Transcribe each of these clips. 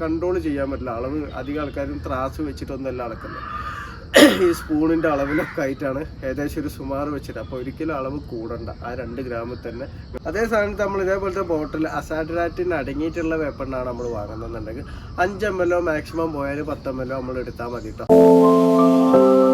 Control ചെയ്യാൻ പറ്റില്ല. അളവ് അധികം ആൾക്കാരും ത്രാസ് വെച്ചിട്ടൊന്നല്ല അളക്കുന്നത്. ഈ സ്പൂണിന്റെ അളവിലൊക്കെ ആയിട്ടാണ് ഏകദേശം ഒരു സുമാർ വെച്ചിട്ട്. അപ്പോൾ ഒരിക്കലും അളവ് കൂടണ്ട. ആ രണ്ട് ഗ്രാമിൽ തന്നെ. അതേ സമയത്ത് നമ്മൾ ഇതേപോലത്തെ ബോട്ടിൽ അസാഡ്രാറ്റിന് അടങ്ങിയിട്ടുള്ള വേപ്പണ്ണാണ് നമ്മൾ വാങ്ങുന്നുണ്ടെങ്കിൽ അഞ്ച് എം എല്ലോ മാക്സിമം പോയാൽ പത്ത് എം നമ്മൾ എടുത്താൽ മതി കേട്ടോ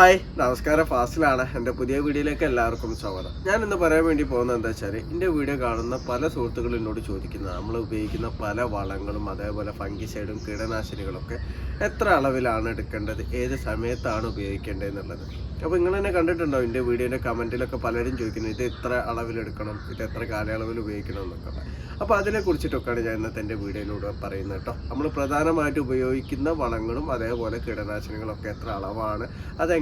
ഹായ് നമസ്കാരം. ഫാസിലാണ്. എന്റെ പുതിയ വീഡിയോയിലേക്ക് എല്ലാവർക്കും സ്വാഗതം. ഞാൻ ഇന്ന് പറയാൻ വേണ്ടി പോകുന്നത് എന്താ വെച്ചാൽ എന്റെ വീഡിയോ കാണുന്ന പല സുഹൃത്തുക്കളും എന്നോട് ചോദിക്കുന്നത് നമ്മൾ ഉപയോഗിക്കുന്ന പല വളങ്ങളും അതേപോലെ ഫംഗിസൈഡും കീടനാശിനികളൊക്കെ എത്ര അളവിലാണ് എടുക്കേണ്ടത്? ഏത് സമയത്താണ് ഉപയോഗിക്കേണ്ടത് എന്നുള്ളത് അപ്പോൾ നിങ്ങൾ തന്നെ കണ്ടിട്ടുണ്ടോ എന്റെ വീഡിയോന്റെ കമന്റിലൊക്കെ പലരും ചോദിക്കുന്നത് ഇത് എത്ര അളവിലെടുക്കണം ഇത് എത്ര കാലയളവിൽ ഉപയോഗിക്കണം? എന്നൊക്കെ. അപ്പോൾ അതിനെ കുറിച്ചിട്ടൊക്കെയാണ് ഞാൻ ഇന്നത്തെ എന്റെ വീഡിയോയിലൂടെ പറയുന്നത് കേട്ടോ. നമ്മൾ പ്രധാനമായിട്ട് ഉപയോഗിക്കുന്ന വളങ്ങളും അതേപോലെ കീടനാശിനികളൊക്കെ എത്ര അളവാണ്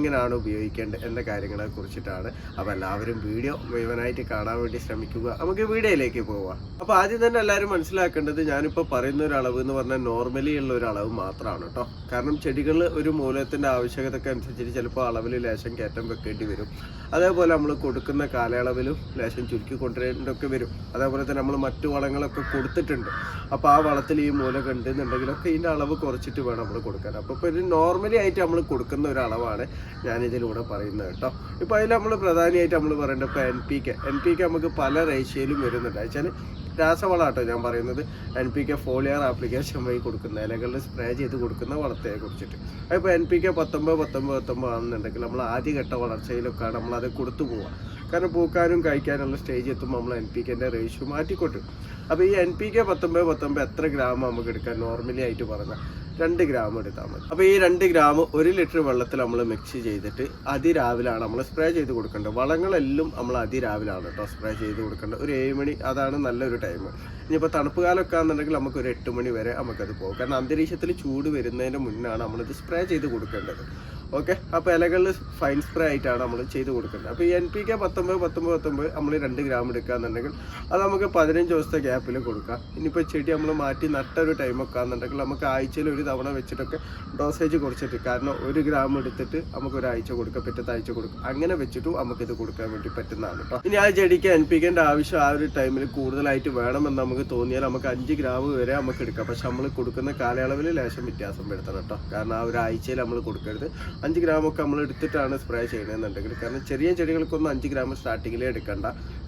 അതെങ്ങനെയാണ് ഉപയോഗിക്കേണ്ടത് എന്ന കാര്യങ്ങളെ കുറിച്ചിട്ടാണ് അപ്പോൾ എല്ലാവരും വീഡിയോ മുഴുവനായിട്ട് കാണാൻ വേണ്ടി ശ്രമിക്കുക. നമുക്ക് വീഡിയോയിലേക്ക് പോവാം. അപ്പോൾ ആദ്യം തന്നെ എല്ലാവരും മനസ്സിലാക്കേണ്ടത് ഞാനിപ്പോൾ പറയുന്ന ഒരു അളവ് എന്ന് പറഞ്ഞാൽ നോർമലി ഉള്ള ഒരു അളവ് മാത്രമാണ് കേട്ടോ. കാരണം ചെടികൾ ഒരു മൂലത്തിന്റെ ആവശ്യകതയ്ക്ക് അനുസരിച്ച് ചിലപ്പോൾ അളവിൽ ലേശം കയറ്റം വെക്കേണ്ടി വരും. അതേപോലെ നമ്മൾ കൊടുക്കുന്ന കാലയളവിലും ലേശം ചുരുക്കി കൊണ്ടുവരേണ്ടൊക്കെ വരും. അതേപോലെ തന്നെ നമ്മൾ മറ്റു വളങ്ങളൊക്കെ കൊടുത്തിട്ടുണ്ട്. അപ്പോൾ ആ വളത്തിൽ ഈ മൂല കണ്ടെന്നുണ്ടെങ്കിലൊക്കെ ഇതിന്റെ അളവ് കുറച്ചിട്ട് വേണം നമ്മൾ കൊടുക്കാൻ. അപ്പോൾ ഇപ്പോൾ ഇത് നോർമലി ആയിട്ട് നമ്മൾ കൊടുക്കുന്ന ഒരു അളവാണ് ഞാനിതിലൂടെ പറയുന്നത് കേട്ടോ. ഇപ്പോൾ അതിൽ നമ്മൾ പ്രധാനമായിട്ട് നമ്മൾ പറയേണ്ടത് ഇപ്പോൾ N P K N P K നമുക്ക് പല റേഷ്യയിലും വരുന്നുണ്ട്. വെച്ചാൽ രാസവളം ഞാൻ പറയുന്നത്. N P K foliar application വഴി കൊടുക്കുന്ന ഇലകളിൽ സ്പ്രേ ചെയ്ത് കൊടുക്കുന്ന വളത്തെ കുറിച്ചിട്ട്. അതിപ്പോൾ എൻ പി കെ പത്തൊമ്പത് പത്തൊമ്പത് പത്തൊമ്പത് ആണെന്നുണ്ടെങ്കിൽ നമ്മൾ ആദ്യഘട്ട വളർച്ചയിലൊക്കെ നമ്മളത് കൊടുത്തു പോവുക. കാരണം പൂക്കാനും കഴിക്കാനുള്ള സ്റ്റേജ് എത്തുമ്പോൾ നമ്മൾ എൻ പി കെന്റെ റേഷ്യോ മാറ്റിക്കൊട്ടും. അപ്പോൾ ഈ എൻ പി കെ പത്തൊമ്പത് പത്തൊമ്പത് എത്ര ഗ്രാം നമുക്ക് എടുക്കാൻ നോർമലി ആയിട്ട് പറഞ്ഞാൽ രണ്ട് ഗ്രാം എടുത്താൽ മതി. അപ്പോൾ ഈ രണ്ട് ഗ്രാം ഒരു ലിറ്റർ വെള്ളത്തിൽ നമ്മൾ മിക്സ് ചെയ്തിട്ട് അതിരാവിലാണ് നമ്മൾ സ്പ്രേ ചെയ്ത് കൊടുക്കേണ്ടത്. വളങ്ങളെല്ലാം നമ്മൾ അതിരാവിലാണ് കേട്ടോ സ്പ്രേ ചെയ്ത് കൊടുക്കേണ്ടത്. ഒരു ഏഴ് മണി അതാണ് നല്ലൊരു ടൈം ഇനിയിപ്പോൾ തണുപ്പ് കാലമൊക്കെ ആണെന്നുണ്ടെങ്കിൽ നമുക്ക് ഒരു എട്ട് മണി വരെ നമുക്കത് പോകും. കാരണം അന്തരീക്ഷത്തിൽ ചൂട് വരുന്നതിന് മുന്നാണ് നമ്മളിത് സ്പ്രേ ചെയ്ത് കൊടുക്കേണ്ടത്. ഓക്കെ അപ്പോൾ ഇലകളിൽ ഫൈൻ സ്പ്രേ ആയിട്ടാണ് നമ്മൾ ചെയ്ത് കൊടുക്കുന്നത്. അപ്പോൾ ഈ എൻ പി കെ പത്തൊമ്പത് പത്തൊമ്പത് പത്തൊമ്പത് നമ്മൾ രണ്ട് ഗ്രാം എടുക്കുകയെന്നുണ്ടെങ്കിൽ അത് നമുക്ക് പതിനഞ്ച് ദിവസത്തെ ഗ്യാപ്പിൽ കൊടുക്കാം. ഇനിയിപ്പോൾ ചെടി നമ്മൾ മാറ്റി നട്ട ഒരു ടൈമൊക്കെ ആണെന്നുണ്ടെങ്കിൽ നമുക്ക് ആഴ്ചയിൽ ഒരു തവണ വെച്ചിട്ടൊക്കെ ഡോസേജ് കുറച്ചിട്ട് കാരണം ഒരു ഗ്രാം എടുത്തിട്ട് നമുക്ക് ഒരാഴ്ച കൊടുക്കാം പിറ്റത്തെ ആഴ്ച കൊടുക്കാം. അങ്ങനെ വെച്ചിട്ടും ഇത് കൊടുക്കാൻ വേണ്ടി പറ്റുന്നതാണ് കേട്ടോ ഇനി ആ ചെടിക്ക് എൻ പി കെന്റെ ആവശ്യം ആ ഒരു ടൈമിൽ കൂടുതലായിട്ട് വേണമെന്ന് നമുക്ക് തോന്നിയാൽ നമുക്ക് അഞ്ച് ഗ്രാം വരെ നമുക്ക് എടുക്കാം. പക്ഷെ നമ്മൾ കൊടുക്കുന്ന കാലയളവിൽ ലേശം വ്യത്യാസം വരുത്തണം കേട്ടോ കാരണം ആ ഒരു ആഴ്ചയിൽ നമ്മൾ കൊടുക്കരുത്. അഞ്ച് ഗ്രാമൊക്കെ നമ്മൾ എടുത്തിട്ടാണ് സ്പ്രേ ചെയ്യണമെന്നുണ്ടെങ്കിൽ കാരണം ചെറിയ ചെടികൾക്കൊന്നും അഞ്ച് ഗ്രാം സ്റ്റാർട്ടിങ്ങിലേ എടുക്കണ്ട.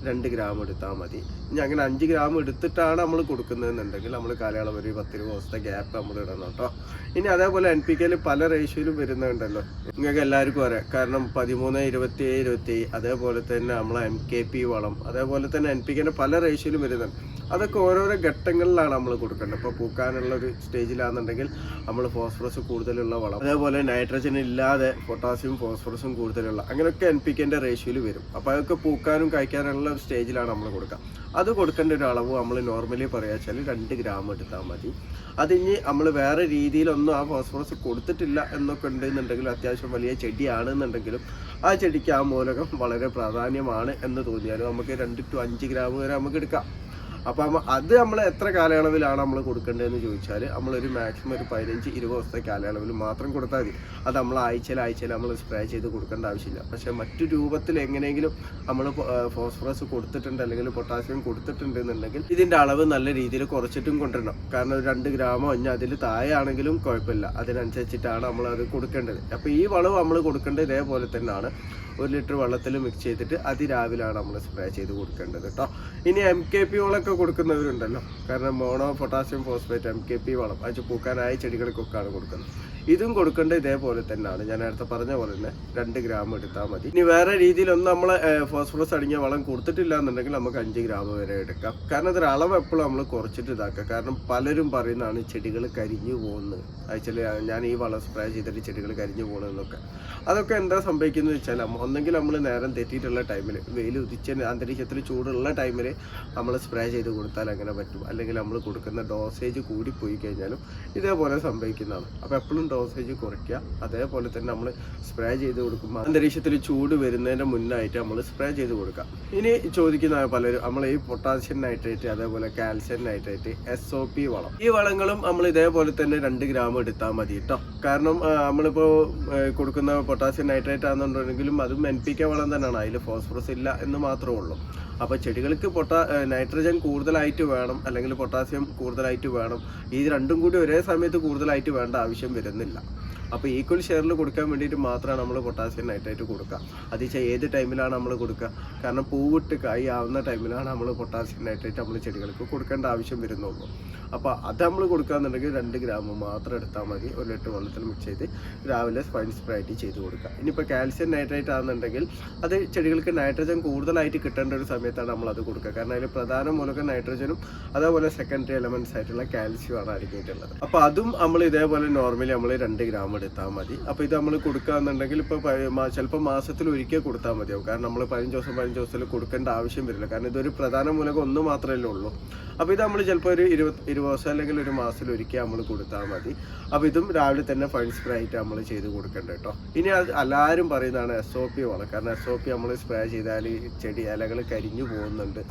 രണ്ട് ഗ്രാം എടുത്താൽ മതി. ഇനി അങ്ങനെ അഞ്ച് ഗ്രാം എടുത്തിട്ടാണ് നമ്മൾ കൊടുക്കുന്നതെന്നുണ്ടെങ്കിൽ നമ്മൾ കാലയളവ് ഒരു പത്തിരുപത് ദിവസത്തെ ഗ്യാപ്പ് നമ്മൾ ഇടണം കേട്ടോ. ഇനി അതേപോലെ എൻ പി കെയിൽ പല റേഷ്യോയിലും വരുന്നുണ്ടല്ലോ. നിങ്ങൾക്ക് എല്ലാവർക്കും അറിയാം. കാരണം പതിമൂന്ന് ഇരുപത്തി ഇരുപത്തി അതേപോലെ തന്നെ നമ്മൾ എം കെ പി വളം അതേപോലെ തന്നെ എൻ പി കെന്റെ പല റേഷ്യോയിലും വരുന്നുണ്ട്. അതൊക്കെ ഓരോരോ ഘട്ടങ്ങളിലാണ് നമ്മൾ കൊടുക്കേണ്ടത്. ഇപ്പോൾ പൂക്കാനുള്ള ഒരു സ്റ്റേജിലാണെന്നുണ്ടെങ്കിൽ നമ്മൾ ഫോസ്ഫറസ് കൂടുതലുള്ള വളം അതേപോലെ നൈട്രജൻ ഇല്ലാതെ പൊട്ടാസ്യം ഫോസ്ഫറസും കൂടുതലുള്ള അങ്ങനെയൊക്കെ എൻ പി കെന്റെ റേഷ്യോയിൽ വരും. അപ്പോൾ അതൊക്കെ പൂക്കാനും കഴിക്കാനുള്ള ഒരു സ്റ്റേജിലാണ് നമ്മൾ കൊടുക്കുക അത് കൊടുക്കേണ്ട ഒരു അളവ് നമ്മൾ നോർമലി പറയുക വെച്ചാൽ രണ്ട് ഗ്രാം എടുത്താൽ മതി. അതിന് നമ്മൾ വേറെ രീതിയിലൊന്നും ആ ഫോസ്ഫറസ് കൊടുത്തിട്ടില്ല എന്നൊക്കെ ഉണ്ടെന്നുണ്ടെങ്കിൽ അത്യാവശ്യം വലിയ ചെടിയാണെന്നുണ്ടെങ്കിലും ആ ചെടിക്ക് ആ മൂലകം വളരെ പ്രാധാന്യമാണ് എന്ന് തോന്നിയാലും നമുക്ക് രണ്ട് ടു അഞ്ച് ഗ്രാം വരെ നമുക്ക് എടുക്കാം. അപ്പം അത് നമ്മൾ എത്ര കാലയളവിലാണ് നമ്മൾ കൊടുക്കേണ്ടതെന്ന് ചോദിച്ചാൽ നമ്മളൊരു മാക്സിമം ഒരു പതിനഞ്ച് ഇരുപത് ദിവസത്തെ കാലയളവിൽ മാത്രം കൊടുത്താൽ മതി. അത് നമ്മൾ ആഴ്ചയിൽ ആഴ്ചയിൽ നമ്മൾ സ്പ്രേ ചെയ്ത് കൊടുക്കേണ്ട ആവശ്യമില്ല. പക്ഷേ മറ്റു രൂപത്തിൽ എങ്ങനെയെങ്കിലും നമ്മൾ ഫോസ്ഫറസ് കൊടുത്തിട്ടുണ്ട് അല്ലെങ്കിൽ പൊട്ടാസ്യം കൊടുത്തിട്ടുണ്ട് എന്നുണ്ടെങ്കിൽ ഇതിന്റെ അളവ് നല്ല രീതിയിൽ കുറച്ചിട്ടും കൊണ്ടുവരണം. കാരണം രണ്ട് ഗ്രാമോ ഇനി അതിൽ താഴെയാണെങ്കിലും കുഴപ്പമില്ല. അതിനനുസരിച്ചിട്ടാണ് നമ്മൾ അത് കൊടുക്കേണ്ടത്. അപ്പോൾ ഈ വളവ് നമ്മൾ കൊടുക്കേണ്ടത് ഇതേപോലെ തന്നെയാണ് ഒരു ലിറ്റർ വെള്ളത്തിൽ മിക്സ് ചെയ്തിട്ട് അതിരാവിലാണ് നമ്മൾ സ്പ്രേ ചെയ്ത് കൊടുക്കേണ്ടത് കേട്ടോ ഇനി എം കെ പി വളമൊക്കെ കൊടുക്കുന്നവരുണ്ടല്ലോ. കാരണം mono potassium phosphate M K P വളം. അത് പൂക്കാനായ ചെടികൾക്കൊക്കെയാണ് കൊടുക്കുന്നത്. ഇതും കൊടുക്കേണ്ടത് ഇതേപോലെ തന്നെയാണ്. ഞാൻ നേരത്തെ പറഞ്ഞ പോലെ തന്നെ രണ്ട് ഗ്രാം എടുത്താൽ മതി. ഇനി വേറെ രീതിയിലൊന്നും നമ്മൾ ഫോസ്ഫറസ് അടങ്ങിയ വളം കൊടുത്തിട്ടില്ല എന്നുണ്ടെങ്കിൽ നമുക്ക് അഞ്ച് ഗ്രാം വരെ എടുക്കാം. കാരണം അതൊരു അളവ് എപ്പോഴും നമ്മൾ കുറച്ചിട്ട് ഇതാക്കുക. കാരണം പലരും പറയുന്നതാണ് ചെടികൾ കരിഞ്ഞു പോകുന്നത് ആക്ച്വലി ഞാൻ ഈ വളം സ്പ്രേ ചെയ്തിട്ട് ചെടികൾ കരിഞ്ഞു പോകണമെന്നൊക്കെ അതൊക്കെ എന്താ സംഭവിക്കുന്നത് വെച്ചാൽ ഒന്നെങ്കിൽ നമ്മൾ നേരം തെറ്റിയിട്ടുള്ള ടൈമിൽ വെയിൽ ഉദിച്ച അന്തരീക്ഷത്തിൽ ചൂടുള്ള ടൈമിൽ നമ്മൾ സ്പ്രേ ചെയ്ത് കൊടുത്താൽ അങ്ങനെ പറ്റും. അല്ലെങ്കിൽ നമ്മൾ കൊടുക്കുന്ന ഡോസേജ് കൂടിപ്പോയി പോയി കഴിഞ്ഞാലും ഇതേപോലെ സംഭവിക്കുന്നതാണ്. അപ്പോൾ എപ്പോഴും ഡോസേജ് കുറയ്ക്കുക. അതേപോലെ തന്നെ നമ്മൾ സ്പ്രേ ചെയ്ത് കൊടുക്കുമ്പോൾ അന്തരീക്ഷത്തിൽ ചൂട് വരുന്നതിന്റെ മുന്നായിട്ട് നമ്മൾ സ്പ്രേ ചെയ്ത് കൊടുക്കുക. ഇനി ചോദിക്കുന്ന പലരും നമ്മൾ ഈ പൊട്ടാസ്യം നൈട്രേറ്റ് അതേപോലെ calcium nitrate S O P വളം. ഈ വളങ്ങളും നമ്മൾ ഇതേപോലെ തന്നെ രണ്ട് ഗ്രാം എടുത്താൽ മതി കേട്ടോ കാരണം നമ്മളിപ്പോൾ കൊടുക്കുന്ന പൊട്ടാസ്യം നൈട്രേറ്റ് ആണെന്നുണ്ടെങ്കിലും അതും എൻ പി കെ വളം തന്നെയാണ്. അതിൽ ഫോസ്ഫറസ് ഇല്ല എന്ന് മാത്രമേ ഉള്ളൂ. അപ്പോൾ ചെടികൾക്ക് പൊട്ടാ നൈട്രജൻ കൂടുതലായിട്ട് വേണം അല്ലെങ്കിൽ പൊട്ടാസ്യം കൂടുതലായിട്ട് വേണം. ഈ രണ്ടും കൂടി ഒരേ സമയത്ത് കൂടുതലായിട്ട് വേണ്ട ആവശ്യം വരുന്നില്ല അപ്പോൾ ഈക്വൽ ഷെയറിൽ കൊടുക്കാൻ വേണ്ടിയിട്ട് മാത്രമാണ് നമ്മൾ പൊട്ടാസ്യം നൈട്രേറ്റ് കൊടുക്കുക. അത് വെച്ചാൽ ഏത് ടൈമിലാണ് നമ്മൾ കൊടുക്കുക? കാരണം പൂവിട്ട് കൈ ആവുന്ന ടൈമിലാണ് നമ്മൾ പൊട്ടാസ്യം നൈട്രേറ്റ് നമ്മൾ ചെടികൾക്ക് കൊടുക്കേണ്ട ആവശ്യം വരുന്നുള്ളൂ. അപ്പോൾ അത് നമ്മൾ കൊടുക്കുകയെന്നുണ്ടെങ്കിൽ രണ്ട് ഗ്രാം മാത്രം എടുത്താൽ മതി. ഒരു ലിറ്റർ വെള്ളത്തിൽ മിക്സ് ചെയ്ത് രാവിലെ സ്പൈൻ സ്പ്രൈറ്റ് ചെയ്ത് കൊടുക്കുക. ഇനിയിപ്പോൾ കാൽസ്യം നൈട്രേറ്റ് ആണെന്നുണ്ടെങ്കിൽ അത് ചെടികൾക്ക് നൈട്രജൻ കൂടുതലായിട്ട് കിട്ടേണ്ട ഒരു സമയത്താണ് നമ്മൾ അത് കൊടുക്കുക. കാരണം അതിൽ പ്രധാന മൂലകം നൈട്രജനും അതേപോലെ സെക്കൻഡറി എലമെന്റ്സ് ആയിട്ടുള്ള കാൽസ്യമാണ് അടങ്ങിയിട്ടുള്ളത്. അപ്പോൾ അതും നമ്മൾ ഇതേപോലെ നോർമലി നമ്മൾ രണ്ട് ഗ്രാം എടുത്താൽ മതി. അപ്പോൾ ഇത് നമ്മൾ കൊടുക്കുകയെന്നുണ്ടെങ്കിൽ ഇപ്പോൾ ചിലപ്പോൾ മാസത്തിൽ ഒരിക്കൽ കൊടുത്താൽ മതിയാവും. കാരണം നമ്മൾ പതിനഞ്ച് ദിവസം പതിനഞ്ച് ദിവസത്തിൽ കൊടുക്കേണ്ട ആവശ്യം വരില്ല. കാരണം ഇതൊരു പ്രധാന മൂലകം ഒന്ന് മാത്രമല്ലേ ഉള്ളൂ. അപ്പോൾ ഇത് നമ്മൾ ചിലപ്പോൾ ഒരു ഇരുപത് ഇരുപത് ദിവസം അല്ലെങ്കിൽ ഒരു മാസത്തിൽ ഒരിക്കൽ നമ്മൾ കൊടുത്താൽ മതി. അപ്പോൾ ഇതും രാവിലെ തന്നെ ഫണ്ട് സ്പ്രേ ആയിട്ട് നമ്മൾ ചെയ്ത് കൊടുക്കേണ്ട കേട്ടോ ഇനി അത് എല്ലാവരും പറയുന്നതാണ് എസ് ഒ പി വളം കാരണം എസ് ഒ പി നമ്മൾ സ്പ്രേ ചെയ്താൽ ചെടി ഇലകൾ കരിഞ്ഞു പോകുന്നുണ്ട്.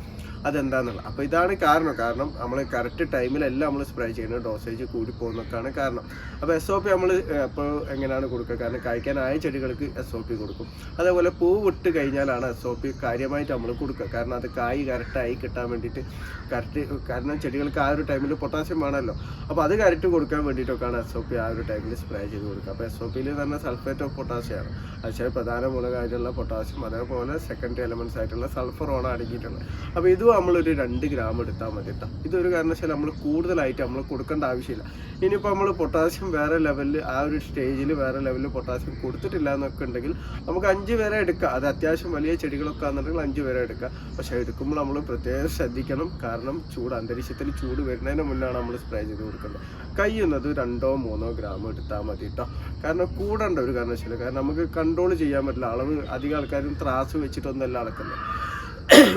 അതെന്താന്നുള്ളത്. അപ്പോൾ ഇതാണ് കാരണം. കാരണം നമ്മൾ കറക്റ്റ് ടൈമിലെല്ലാം നമ്മൾ സ്പ്രേ ചെയ്യുന്നത്. ഡോസേജ് കൂടി പോകുന്നൊക്കെയാണ് കാരണം. അപ്പോൾ എസ് ഒ പി നമ്മൾ ഇപ്പോൾ എങ്ങനെയാണ് കൊടുക്കുക? കാരണം കഴിക്കാനായ ചെടികൾക്ക് എസ് ഒ പി കൊടുക്കും. അതേപോലെ പൂ വിട്ട് കഴിഞ്ഞാലാണ് എസ് ഒ പി കാര്യമായിട്ട് നമ്മൾ കൊടുക്കുക. കാരണം അത് കായ് കറക്റ്റായി കിട്ടാൻ വേണ്ടിയിട്ട് കറക്റ്റ് കാരണം ചെടികൾക്ക് ആ ഒരു ടൈമിൽ പൊട്ടാസ്യം വേണമല്ലോ. അപ്പോൾ അത് കറക്റ്റ് കൊടുക്കാൻ വേണ്ടിയിട്ടൊക്കെയാണ് എസ് ഒ പി ആ ഒരു ടൈമിൽ സ്പ്രേ ചെയ്ത് കൊടുക്കുക. അപ്പോൾ എസ് ഒ പിയിൽ തന്നെ സൾഫേറ്റ് ഓഫ് പൊട്ടാസ്യമാണ് പക്ഷേ പ്രധാന മൂലകമായിട്ടുള്ള പൊട്ടാസ്യം അതേപോലെ സെക്കൻഡറി എലമെന്റ്സ് ആയിട്ടുള്ള സൾഫറോണ് അടങ്ങിയിട്ടുള്ളത്. അപ്പോൾ ഇതും നമ്മളൊരു രണ്ട് ഗ്രാം എടുത്താൽ മതി കേട്ടോ ഇതൊരു കാരണവശാലും നമ്മൾ കൂടുതലായിട്ട് നമ്മൾ കൊടുക്കേണ്ട ആവശ്യമില്ല. ഇനിയിപ്പോൾ നമ്മൾ പൊട്ടാസ്യം വേറെ ലെവലിൽ ആ ഒരു സ്റ്റേജിൽ വേറെ ലെവലിൽ പൊട്ടാസ്യം കൊടുത്തിട്ടില്ല എന്നൊക്കെ ഉണ്ടെങ്കിൽ നമുക്ക് അഞ്ച് പേരെ എടുക്കാം. അത് അത്യാവശ്യം വലിയ ചെടികളൊക്കെ ആണെന്നുണ്ടെങ്കിൽ അഞ്ച് പേരെ എടുക്കാം. പക്ഷേ എടുക്കുമ്പോൾ നമ്മൾ പ്രത്യേകം ശ്രദ്ധിക്കണം. കാരണം ചൂട് അന്തരീക്ഷത്തിൽ ചൂട് വരുന്നതിന് മുന്നാണ് നമ്മൾ സ്പ്രേ ചെയ്ത് കൊടുക്കേണ്ടത്. കഴിയുന്നത് രണ്ടോ മൂന്നോ ഗ്രാം എടുത്താൽ മതി കേട്ടോ കാരണം കൂടേണ്ട ഒരു കാരണവശാലും കാരണം നമുക്ക് കൺട്രോൾ ചെയ്യാൻ പറ്റില്ല. അളവ് അധികം ആൾക്കാരും ത്രാസ് വെച്ചിട്ടൊന്നല്ല അളക്കുന്നത്.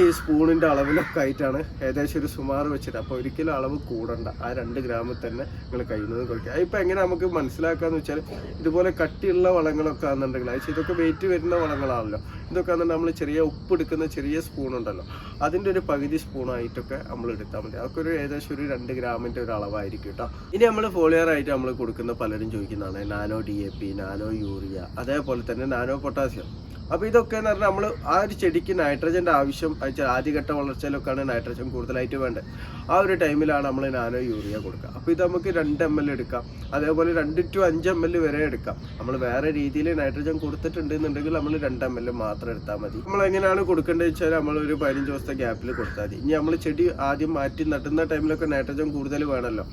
ഈ സ്പൂണിന്റെ അളവിലൊക്കെ ആയിട്ടാണ് ഏകദേശം ഒരു സുമാർ വെച്ചിട്ട്. അപ്പോൾ ഒരിക്കലും അളവ് കൂടണ്ട. ആ രണ്ട് ഗ്രാമിൽ തന്നെ നിങ്ങൾ കഴിയുന്നത് കുറയ്ക്കുക. ഇപ്പം എങ്ങനെ നമുക്ക് മനസ്സിലാക്കാന്ന് വെച്ചാൽ ഇതുപോലെ കട്ടിയുള്ള വളങ്ങളൊക്കെ ആണെന്നുണ്ടെങ്കിൽ അത് ഇതൊക്കെ വെയിറ്റ് വരുന്ന വളങ്ങളാണല്ലോ. ഇതൊക്കെ നമ്മൾ ചെറിയ ഉപ്പ് എടുക്കുന്ന ചെറിയ സ്പൂൺ ഉണ്ടല്ലോ. അതിന്റെ ഒരു പകുതി സ്പൂണായിട്ടൊക്കെ നമ്മൾ എടുത്താൽ മതി. അതൊക്കെ ഒരു ഏകദേശം ഒരു രണ്ട് ഗ്രാമിന്റെ ഒരു അളവായിരിക്കും കേട്ടോ. ഇനി നമ്മൾ ഫോളിയർ ആയിട്ട് നമ്മൾ കൊടുക്കുന്ന പലരും ചോദിക്കുന്നതാണ് nano D A P nano urea അതേപോലെ തന്നെ നാനോ പൊട്ടാസ്യം. അപ്പോൾ ഇതൊക്കെ എന്ന് പറഞ്ഞാൽ നമ്മൾ ആ ഒരു ചെടിക്ക് നൈട്രജന്റെ ആവശ്യം വെച്ചാൽ ആദ്യഘട്ട വളർച്ചയിലൊക്കെയാണ് നൈട്രജൻ കൂടുതലായിട്ട് വേണ്ടത്. ആ ഒരു ടൈമിലാണ് നമ്മൾ നാനോ യൂറിയ കൊടുക്കുക. അപ്പോൾ ഇത് നമുക്ക് രണ്ട് എം എൽ എടുക്കാം. അതേപോലെ രണ്ട് ടു അഞ്ച് എം എൽ വരെ എടുക്കാം. നമ്മൾ വേറെ രീതിയിൽ നൈട്രജൻ കൊടുത്തിട്ടുണ്ട് എന്നുണ്ടെങ്കിൽ നമ്മൾ രണ്ട് എം എൽ മാത്രം എടുത്താൽ മതി. നമ്മൾ എങ്ങനെയാണ് കൊടുക്കേണ്ടത് വെച്ചാൽ നമ്മൾ ഒരു പതിനഞ്ച് ദിവസത്തെ ഗ്യാപ്പിൽ കൊടുത്താൽ മതി. ഇനി നമ്മൾ ചെടി ആദ്യം മാറ്റി നട്ടുന്ന ടൈമിലൊക്കെ നൈട്രജൻ കൂടുതൽ വേണമല്ലോ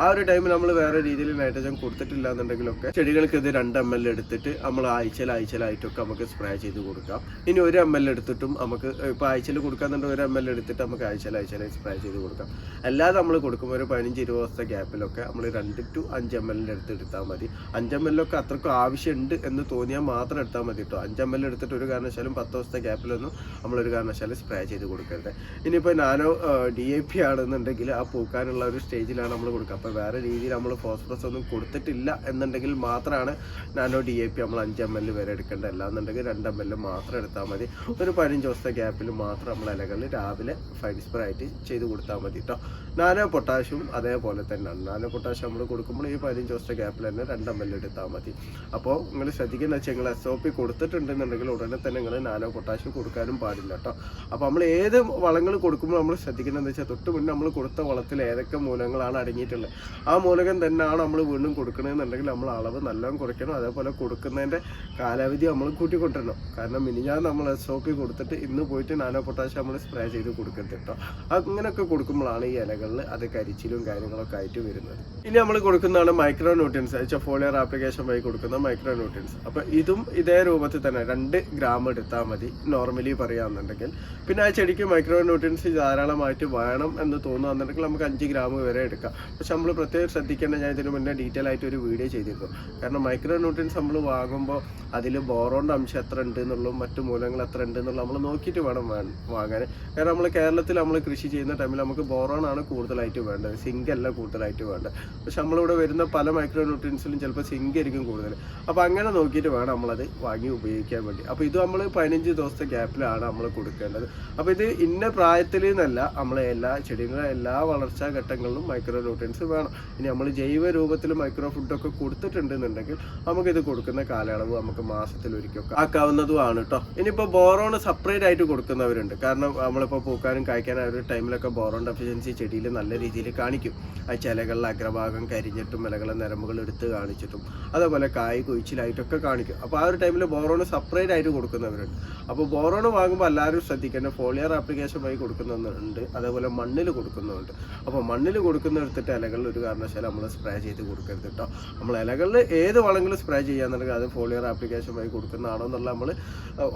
ആ ഒരു ടൈമിൽ നമ്മൾ വേറെ രീതിയിൽ നൈട്രജൻ കൊടുത്തിട്ടില്ല എന്നുണ്ടെങ്കിലൊക്കെ ചെടികൾക്ക് ഇത് രണ്ട് എം എൽ എടുത്തിട്ട് നമ്മൾ ആഴ്ചയിൽ ആഴ്ചയിലായിട്ടൊക്കെ നമുക്ക് സ്പ്രേ ചെയ്ത് കൊടുക്കാം. ഇനി ഒരു എം എൽ എടുത്തിട്ടും നമുക്ക് ഇപ്പോൾ ആഴ്ചയിൽ കൊടുക്കാന്നുണ്ടെങ്കിൽ ഒരു എം എൽ എടുത്തിട്ട് നമുക്ക് ആഴ്ചയിൽ സ്പ്രേ ചെയ്ത് കൊടുക്കാം. അല്ലാതെ നമ്മൾ കൊടുക്കുമ്പോൾ ഒരു പതിനഞ്ച് ഇരുപത് ദിവസത്തെ ഗ്യാപ്പിലൊക്കെ നമ്മൾ രണ്ട് ടു അഞ്ച് എം എല്ലിന്റെ അടുത്ത് എടുത്താൽ മതി. അഞ്ച് എം എല്ലൊക്കെ അത്രക്കും ആവശ്യമുണ്ട് എന്ന് തോന്നിയാൽ മാത്രം എടുത്താൽ മതി കേട്ടോ അഞ്ച് എം എൽ എടുത്തിട്ട് ഒരു കാരണവശാലും പത്ത് ദിവസത്തെ ഗ്യാപ്പിലൊന്നും നമ്മളൊരു കാരണവശാലും സ്പ്രേ ചെയ്ത് കൊടുക്കരുത്. ഇനിയിപ്പോൾ നാനോ ഡി എ പി ആണെന്നുണ്ടെങ്കിൽ ആ പൂക്കാനുള്ള ഒരു സ്റ്റേജിലാണ് നമ്മൾ കൊടുക്കുക അപ്പോൾ വേറെ രീതിയിൽ നമ്മൾ ഫോസ്ഫറസ് ഒന്നും കൊടുത്തിട്ടില്ല എന്നുണ്ടെങ്കിൽ മാത്രമാണ് നാനോ ഡി എ പി നമ്മൾ അഞ്ച് എം എൽ വരെ എടുക്കേണ്ടത്. അല്ലാന്നുണ്ടെങ്കിൽ രണ്ട് എം എൽ മാത്രം എടുത്താൽ മതി. ഒരു പതിനഞ്ച് ദിവസത്തെ ഗ്യാപ്പിൽ മാത്രം നമ്മൾ ഇലകളിൽ രാവിലെ ഫൈൻ ആയിട്ട് ചെയ്ത് കൊടുത്താൽ മതി കേട്ടോ നാനോ പൊട്ടാഷ്യം അതേപോലെ തന്നെയാണ് നാനോ പൊട്ടാഷ്യം നമ്മൾ കൊടുക്കുമ്പോൾ ഈ പതിനഞ്ച് ദിവസത്തെ ഗ്യാപ്പിൽ തന്നെ രണ്ട് എം എൽ എടുത്താൽ മതി. അപ്പോൾ നിങ്ങൾ ശ്രദ്ധിക്കുന്ന വെച്ചാൽ നിങ്ങൾ എസ് ഒ പി കൊടുത്തിട്ടുണ്ടെന്നുണ്ടെങ്കിൽ ഉടനെ തന്നെ നിങ്ങൾ നാനോ പൊട്ടാഷ്യം കൊടുക്കാനും പാടില്ല കേട്ടോ അപ്പോൾ നമ്മൾ ഏത് വളങ്ങൾ കൊടുക്കുമ്പോൾ നമ്മൾ ശ്രദ്ധിക്കുന്നത് വെച്ചാൽ തൊട്ട് മുന്നേ നമ്മൾ കൊടുത്ത വളത്തിൽ ഏതൊക്കെ മൂലങ്ങളാണ് അടങ്ങിയിട്ടുള്ളത്? ആ മൂലകം തന്നെയാണ് നമ്മൾ വീണ്ടും കൊടുക്കണമെന്നുണ്ടെങ്കിൽ നമ്മൾ അളവ് നല്ലോണം കുറയ്ക്കണം. അതേപോലെ കൊടുക്കുന്നതിന്റെ കാലാവധി നമ്മൾ കൂട്ടിക്കൊണ്ടിരണം. കാരണം മിനിഞ്ഞാൽ നമ്മൾ എസ് ഒ പി കൊടുത്തിട്ട് ഇന്ന് പോയിട്ട് നാനോ പൊട്ടാഷ്യം നമ്മൾ സ്പ്രേ ചെയ്ത് കൊടുക്കരുത് കേട്ടോ അങ്ങനെയൊക്കെ കൊടുക്കുമ്പോഴാണ് ഈ ഇലകളിൽ അത് കരിച്ചിലും കാര്യങ്ങളൊക്കെ ആയിട്ട് വരുന്നത്. ഇനി നമ്മൾ കൊടുക്കുന്നതാണ് മൈക്രോ ന്യൂട്രിയൻസ് അയച്ച ഫോളിയർ ആപ്ലിക്കേഷൻ വഴി കൊടുക്കുന്ന മൈക്രോ ന്യൂട്രിയൻസ് അപ്പോൾ ഇതും ഇതേ രൂപത്തിൽ തന്നെ രണ്ട് ഗ്രാം എടുത്താൽ മതി. നോർമലി പറയുകയാണെന്നുണ്ടെങ്കിൽ പിന്നെ ആ ചെടിക്ക് മൈക്രോ ന്യൂട്രിയൻസ് ധാരാളമായിട്ട് വേണം എന്ന് തോന്നുകയാണെന്നുണ്ടെങ്കിൽ നമുക്ക് അഞ്ച് ഗ്രാം വരെ എടുക്കാം. പക്ഷെ നമ്മൾ പ്രത്യേകം ശ്രദ്ധിക്കേണ്ട ഞാൻ ഇതിന് മുന്നേ ഡീറ്റെയിൽ ആയിട്ട് ഒരു വീഡിയോ ചെയ്തിരുന്നു. കാരണം മൈക്രോ ന്യൂട്രിയൻസ് നമ്മൾ വാങ്ങുമ്പോൾ അതിൽ ബോറോണിന്റെ അംശം എത്ര ഉണ്ട് എന്നുള്ളതും മറ്റു മൂലങ്ങൾ എത്ര ഉണ്ട് എന്നുള്ളത് നമ്മൾ നോക്കിയിട്ട് വേണം വാങ്ങാൻ. കാരണം നമ്മൾ കേരളത്തിൽ നമ്മൾ കൃഷി ചെയ്യുന്ന ടൈമിൽ നമുക്ക് ബോറോൺ ആണ് കൂടുതലായിട്ട് വേണ്ടത്. സിങ്ക് അല്ല കൂടുതലായിട്ട് വേണ്ടത്. പക്ഷെ നമ്മളിവിടെ വരുന്ന പല മൈക്രോ ന്യൂട്രിയൻസിലും ചിലപ്പോൾ സിങ്ക് ആയിരിക്കും കൂടുതൽ അപ്പോൾ അങ്ങനെ നോക്കിയിട്ട് വേണം നമ്മളത് വാങ്ങി ഉപയോഗിക്കാൻ വേണ്ടി. അപ്പോൾ ഇത് നമ്മൾ പതിനഞ്ച് ദിവസത്തെ ഗ്യാപ്പിലാണ് നമ്മൾ കൊടുക്കേണ്ടത്. അപ്പോൾ ഇത് ഇന്ന പ്രായത്തിൽ നിന്നല്ല നമ്മൾ എല്ലാ ചെടികളുടെ എല്ലാ വളർച്ചാ ഘട്ടങ്ങളിലും മൈക്രോ ന്യൂട്രിയൻസ് വേണം. ഇനി നമ്മൾ ജൈവ രൂപത്തിൽ മൈക്രോ ഫുഡൊക്കെ കൊടുത്തിട്ടുണ്ടെന്നുണ്ടെങ്കിൽ നമുക്കിത് കൊടുക്കുന്ന കാലയളവ് നമുക്ക് മാസത്തിൽ ഒരിക്കലൊക്കെ ആക്കാവുന്നതുമാണ് കേട്ടോ ഇനിയിപ്പോൾ ബോറോൺ സെപ്പറേറ്റ് ആയിട്ട് കൊടുക്കുന്നവരുണ്ട്. കാരണം നമ്മളിപ്പോൾ പൂക്കാനും കായ്ക്കാനും ആ ഒരു ടൈമിലൊക്കെ ബോറോൺ ഡെഫിഷ്യൻസി ചെടിയിൽ നല്ല രീതിയിൽ കാണിക്കും. ആ ചിലകളിൽ അഗ്രഭാഗം കരിഞ്ഞിട്ടും ഇലകളെ നരമ്പുകൾ എടുത്ത് കാണിച്ചിട്ടും. അതേപോലെ കായ് കൊഴിച്ചിലായിട്ടൊക്കെ കാണിക്കും. അപ്പോൾ ആ ഒരു ടൈമിൽ ബോറോൺ സെപ്പറേറ്റ് ആയിട്ട് കൊടുക്കുന്നവരുണ്ട്. അപ്പോൾ ബോറോൺ വാങ്ങുമ്പോൾ എല്ലാവരും ശ്രദ്ധിക്കേണ്ട ഫോളിയർ ആപ്ലിക്കേഷൻ വഴി കൊടുക്കുന്നുണ്ട് അതേപോലെ മണ്ണിൽ കൊടുക്കുന്നുണ്ട് അപ്പോൾ മണ്ണിൽ കൊടുക്കുന്നിടത്തിട്ട് ഇലകളിൽ ഒരു കാരണവശാലും നമ്മൾ സ്പ്രേ ചെയ്ത് കൊടുക്കരുത് കേട്ടോ നമ്മൾ ഇലകളിൽ ഏത് വളങ്ങളും സ്പ്രേ ചെയ്യാന്നുണ്ടെങ്കിൽ അത് ഫോളിയർ ആപ്ലിക്കേഷൻ വഴി കൊടുക്കുന്നതാണോ എന്നുള്ള നമ്മൾ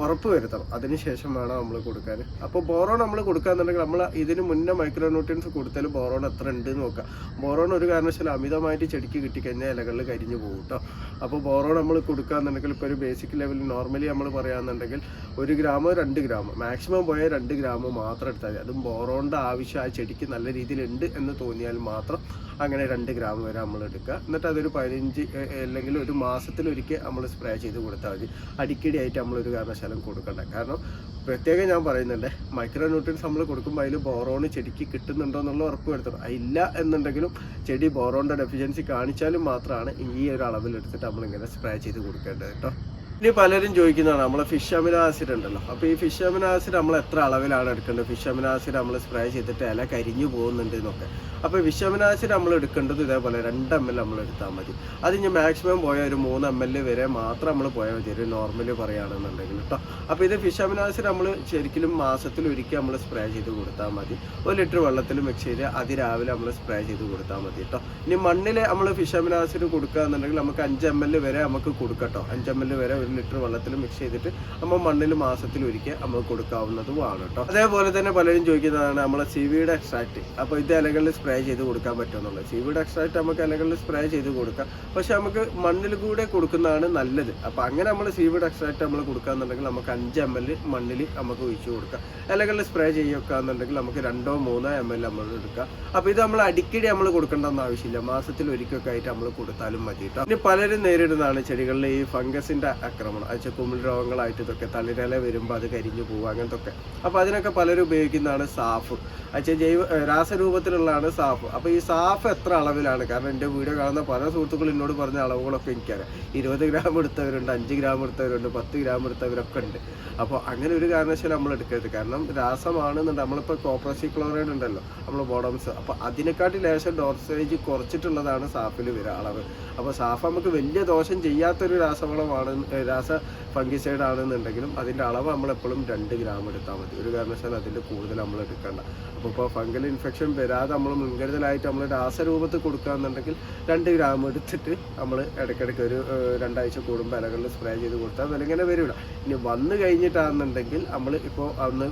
ഉറപ്പ് വരുത്തണം. അതിനുശേഷം വേണം നമ്മൾ കൊടുക്കാൻ അപ്പോൾ ബോറോൺ നമ്മൾ കൊടുക്കുകയെന്നുണ്ടെങ്കിൽ നമ്മൾ ഇതിന് മുന്നേ മൈക്രോ ന്യൂട്രിയൻസ് ബോറോൺ എത്ര ഉണ്ട് എന്ന് നോക്കാം ബോറോൺ ഒരു കാരണവശാലും അമിതമായിട്ട് ചെടിക്ക് കിട്ടിക്കഴിഞ്ഞാൽ ഇലകളിൽ കരിഞ്ഞു പോകും കേട്ടോ അപ്പോൾ ബോറോ നമ്മൾ കൊടുക്കുകയെന്നുണ്ടെങ്കിൽ ഇപ്പോൾ ഒരു ബേസിക് ലെവലിൽ നോർമലി നമ്മൾ പറയുകയാണെന്നുണ്ടെങ്കിൽ ഒരു ഗ്രാമോ രണ്ട് ഗ്രാമോ മാക്സിമം പോയാൽ രണ്ട് ഗ്രാമോ മാത്രം എടുത്താൽ മതി. അതും ബോറോണിന്റെ ആവശ്യം ആ ചെടിക്ക് നല്ല രീതിയിലുണ്ട് എന്ന് തോന്നിയാൽ മാത്രം അങ്ങനെ രണ്ട് ഗ്രാം വരെ നമ്മൾ എടുക്കുക. എന്നിട്ട് അതൊരു പതിനഞ്ച് അല്ലെങ്കിൽ ഒരു മാസത്തിലൊരിക്കൽ നമ്മൾ സ്പ്രേ ചെയ്ത് കൊടുത്താൽ മതി. അടിക്കടി ആയിട്ട് നമ്മളൊരു കാരണവശാലും കൊടുക്കണ്ട. കാരണം പ്രത്യേകം ഞാൻ പറയുന്നുണ്ട് മൈക്രോ ന്യൂട്രിയൻസ് നമ്മൾ കൊടുക്കുമ്പോൾ അതിൽ ബോറോൺ ചെടിക്ക് കിട്ടുന്നുണ്ടോ എന്നുള്ള ഉറപ്പ് വരുത്തണം. ഇല്ല എന്നുണ്ടെങ്കിലും ചെടി ബോറോണിന്റെ ഡെഫിഷ്യൻസി കാണിച്ചാലും മാത്രമാണ് ഈ ഒരു അളവിൽ എടുത്തിട്ട് നമ്മളിങ്ങനെ സ്പ്രേ ചെയ്ത് കൊടുക്കേണ്ടത് കേട്ടോ ഇനി പലരും ചോദിക്കുന്നതാണ് നമ്മളെ ഫിഷ് അമിനോ ആസിഡ് ഉണ്ടല്ലോ. അപ്പോൾ ഈ ഫിഷ് അമിനോ ആസിഡ് നമ്മൾ എത്ര അളവിലാണ് എടുക്കേണ്ടത്? ഫിഷ് അമിനോ ആസിഡ് നമ്മൾ സ്പ്രേ ചെയ്തിട്ട് ഇല കരിഞ്ഞു പോകുന്നുണ്ട് എന്നൊക്കെ. അപ്പോൾ ഫിഷ് അമിനോ ആസിഡ് നമ്മൾ എടുക്കേണ്ടത് ഇതേപോലെ രണ്ട് എം എൽ നമ്മൾ എടുത്താൽ മതി. അത് ഇനി മാക്സിമം പോയ ഒരു മൂന്ന് എം എൽ വരെ മാത്രം നമ്മൾ പോയാൽ മതി. ഒരു നോർമലി പറയുകയാണെന്നുണ്ടെങ്കിൽ കേട്ടോ അപ്പോൾ ഇത് ഫിഷ് അമിനോ ആസിഡ് നമ്മൾ ശരിക്കും മാസത്തിൽ ഒരിക്കൽ നമ്മൾ സ്പ്രേ ചെയ്ത് കൊടുത്താൽ മതി. ഒരു ലിറ്റർ വെള്ളത്തിൽ മിക്സ് ചെയ്ത് അതിരാവിലെ നമ്മൾ സ്പ്രേ ചെയ്ത് കൊടുത്താൽ മതി കേട്ടോ ഇനി മണ്ണിൽ നമ്മൾ ഫിഷ് അമിനോ ആസിഡ് കൊടുക്കുക എന്നുണ്ടെങ്കിൽ നമുക്ക് അഞ്ച് എം എൽ വരെ നമുക്ക് കൊടുക്കട്ടോ അഞ്ച് എം എൽ വരെ ഒരു ലിറ്റർ വെള്ളത്തിൽ മിക്സ് ചെയ്തിട്ട് നമ്മൾ മണ്ണിൽ മാസത്തിൽ ഒരിക്കൽ നമ്മൾ കൊടുക്കാവുന്നതുമാണ് കേട്ടോ. അതേപോലെ തന്നെ പലരും ചോദിക്കുന്നതാണ് നമ്മളെ സിവിയുടെ എക്സ്ട്രാക്ട് അപ്പോൾ ഇത് ഇലകളിൽ സ്പ്രേ ചെയ്ത് കൊടുക്കാൻ പറ്റുമെന്നുള്ളത് സിവിയുടെ എക്സ്ട്രാക്ട് നമുക്ക് ഇലകളിൽ സ്പ്രേ ചെയ്ത് കൊടുക്കാം. പക്ഷെ നമുക്ക് മണ്ണിൽ കൂടെ കൊടുക്കുന്നതാണ് നല്ലത്. അപ്പോൾ അങ്ങനെ നമ്മൾ സിവിയുടെ എക്സ്ട്രാക്ട് നമ്മൾ കൊടുക്കാന്നുണ്ടെങ്കിൽ നമുക്ക് അഞ്ച് എം എൽ മണ്ണിൽ നമുക്ക് ഒഴിച്ചു കൊടുക്കാം. ഇലകളിൽ സ്പ്രേ ചെയ്യുകയെന്നുണ്ടെങ്കിൽ നമുക്ക് രണ്ടോ മൂന്നോ എം എൽ നമ്മൾ എടുക്കാം. അപ്പോൾ ഇത് നമ്മൾ അടിക്കടി നമ്മൾ കൊടുക്കേണ്ടെന്ന് ആവശ്യമില്ല. മാസത്തിൽ ഒരിക്കലൊക്കെ ആയിട്ട് നമ്മൾ കൊടുത്താലും മതി കേട്ടോ. ഇനി പലരും നേരിടുന്നതാണ് ചെടികളിൽ ഈ ഫംഗസിന്റെ ആക്രമണം. അത് കുമിൾ രോഗങ്ങളായിട്ട് ഇതൊക്കെ തളിരില വരുമ്പോൾ അത് കരിഞ്ഞു പോകുക അങ്ങനത്തെ ഒക്കെ അപ്പോൾ അതിനൊക്കെ പലരും ഉപയോഗിക്കുന്നതാണ് സാഫ്. അച്ഛൻ ജൈവ രാസരൂപത്തിലുള്ളതാണ് സാഫ്. അപ്പോൾ ഈ സാഫ് എത്ര അളവിലാണ്? കാരണം എന്റെ വീഡിയോ കാണുന്ന പല സുഹൃത്തുക്കളും എന്നോട് പറഞ്ഞ അളവുകളൊക്കെ എനിക്കറിയാം. ഇരുപത് ഗ്രാം എടുത്തവരുണ്ട് അഞ്ച് ഗ്രാം എടുത്തവരുണ്ട് പത്ത് ഗ്രാം എടുത്തവരൊക്കെ ഉണ്ട്. അപ്പോൾ അങ്ങനെ ഒരു കാരണവശാലും നമ്മൾ എടുക്കരുത്. കാരണം രാസമാണെന്നുണ്ട്. നമ്മളിപ്പോൾ കോപ്രസി ക്ലോറൈഡ് ഉണ്ടല്ലോ നമ്മൾ ബോഡംസ്. അപ്പോൾ അതിനെക്കാട്ടി ലേശം ഡോസേജ് കുറച്ചിട്ടുള്ളതാണ് സാഫിൽ വരിക അളവ്. അപ്പോൾ സാഫ് നമുക്ക് വലിയ ദോഷം ചെയ്യാത്തൊരു രാസവളമാണ് फायदा असा ഫംഗിസൈഡ് ആണെന്നുണ്ടെങ്കിലും അതിന്റെ അളവ് നമ്മളെപ്പോഴും രണ്ട് ഗ്രാം എടുത്താൽ മതി. ഒരു കാരണവശാലും അതിന്റെ കൂടുതൽ നമ്മൾ എടുക്കണ്ട. അപ്പോൾ ഇപ്പോൾ ഫംഗൽ ഇൻഫെക്ഷൻ വരാതെ നമ്മൾ മുൻകരുതലായിട്ട് നമ്മൾ രാസരൂപത്തിൽ കൊടുക്കുകയെന്നുണ്ടെങ്കിൽ രണ്ട് ഗ്രാം എടുത്തിട്ട് നമ്മൾ ഇടയ്ക്കിടയ്ക്ക് ഒരു രണ്ടാഴ്ച കൂടുമ്പോൾ ഇലകളിൽ സ്പ്രേ ചെയ്ത് കൊടുത്താൽ വിലങ്ങനെ വരില്ല. ഇനി വന്നു കഴിഞ്ഞിട്ടാണെന്നുണ്ടെങ്കിൽ നമ്മൾ ഇപ്പോൾ അന്ന്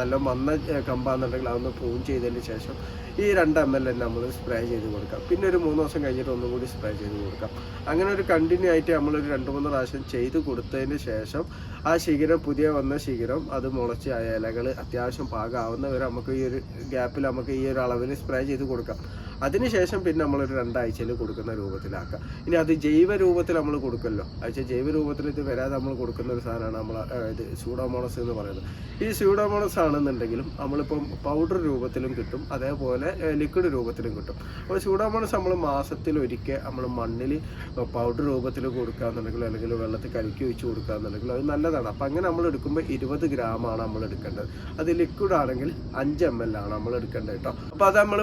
നല്ല വന്ന കമ്പാണെന്നുണ്ടെങ്കിൽ അതൊന്ന് പ്രൂൺ ചെയ്തതിന് ശേഷം ഈ രണ്ട് എം എൽ നമ്മൾ സ്പ്രേ ചെയ്ത് കൊടുക്കാം. പിന്നെ ഒരു മൂന്ന് ദിവസം കഴിഞ്ഞിട്ട് ഒന്നും കൂടി സ്പ്രേ ചെയ്ത് കൊടുക്കാം. അങ്ങനെ ഒരു കണ്ടിന്യൂ ആയിട്ട് നമ്മളൊരു രണ്ട് മൂന്ന് പ്രാവശ്യം ചെയ്ത് കൊടുത്തതിന് ശേഷം ആ ശിഖരം പുതിയ വന്ന ശിഖരം അത് മുളച്ച് ആ ഇലകൾ അത്യാവശ്യം പാകാവുന്നവരെ നമുക്ക് ഈ ഒരു ഗ്യാപ്പിൽ നമുക്ക് ഈ ഒരു അളവിൽ സ്പ്രേ ചെയ്ത് കൊടുക്കാം. അതിനുശേഷം പിന്നെ നമ്മളൊരു രണ്ടാഴ്ചയിൽ കൊടുക്കുന്ന രൂപത്തിലാക്കാം. ഇനി അത് ജൈവ രൂപത്തിൽ നമ്മൾ കൊടുക്കല്ലോ. അയച്ച ജൈവ രൂപത്തിൽ ഇത് വരാതെ നമ്മൾ കൊടുക്കുന്ന ഒരു സാധനമാണ് നമ്മൾ ഇത് സ്യൂഡോമോണസ് എന്ന് പറയുന്നത്. ഈ സ്യൂഡോമോണസ് ആണെന്നുണ്ടെങ്കിലും നമ്മളിപ്പം പൗഡർ രൂപത്തിലും കിട്ടും അതേപോലെ ലിക്വിഡ് രൂപത്തിലും കിട്ടും. അപ്പോൾ സ്യൂഡോമോണസ് നമ്മൾ മാസത്തിൽ ഒരിക്കൽ നമ്മൾ മണ്ണിൽ പൗഡർ രൂപത്തിൽ കൊടുക്കുകയെന്നുണ്ടെങ്കിലും അല്ലെങ്കിൽ വെള്ളത്തിൽ കലക്കി ഒഴിച്ച് കൊടുക്കുകയെന്നുണ്ടെങ്കിലും അത് നല്ലതാണ്. അപ്പം അങ്ങനെ നമ്മൾ എടുക്കുമ്പോൾ ഇരുപത് ഗ്രാമാണ് നമ്മൾ എടുക്കേണ്ടത്. അത് ലിക്വിഡ് ആണെങ്കിൽ അഞ്ച് എം എൽ ആണ് നമ്മൾ എടുക്കേണ്ടത് കേട്ടോ. അപ്പോൾ അത് നമ്മൾ